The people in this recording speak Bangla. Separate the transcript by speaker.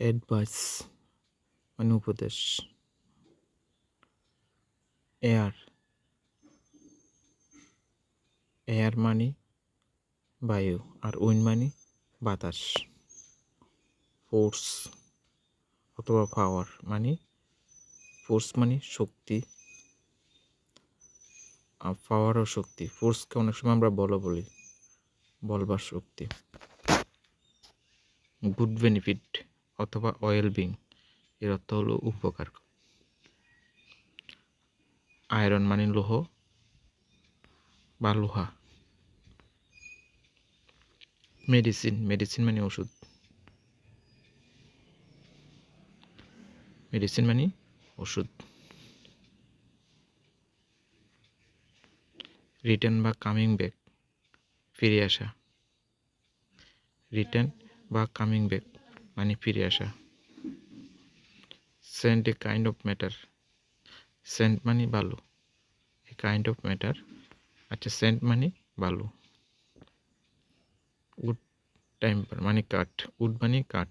Speaker 1: অ্যাডভাইস মানে উপদেশ এয়ার এয়ার মানে বায়ু আর উইন মানে বাতাস ফোর্স অথবা পাওয়ার মানে ফোর্স মানে শক্তি আর পাওয়ার ও শক্তি ফোর্সকে অনেক সময় আমরা বলো, বলি বলবার শক্তি। গুড বেনিফিট অথবা অয়েল বিং এর অর্থ হলো উপকার। আয়রন মানে লোহ বা লোহা। মেডিসিন মেডিসিন মানে ওষুধ। মেডিসিন মানে ওষুধ। রিটার্ন বা কামিং ব্যাক ফিরে আসা। রিটার্ন বা কামিং ব্যাক মানে ফিরে আসা। Sand a kind of matter. Sand মানে বালু। A kind of matter. আচ্ছা সেন্ট মানে বালু। উড টেম্পার মানে কাঠ। উড মানে কাঠ।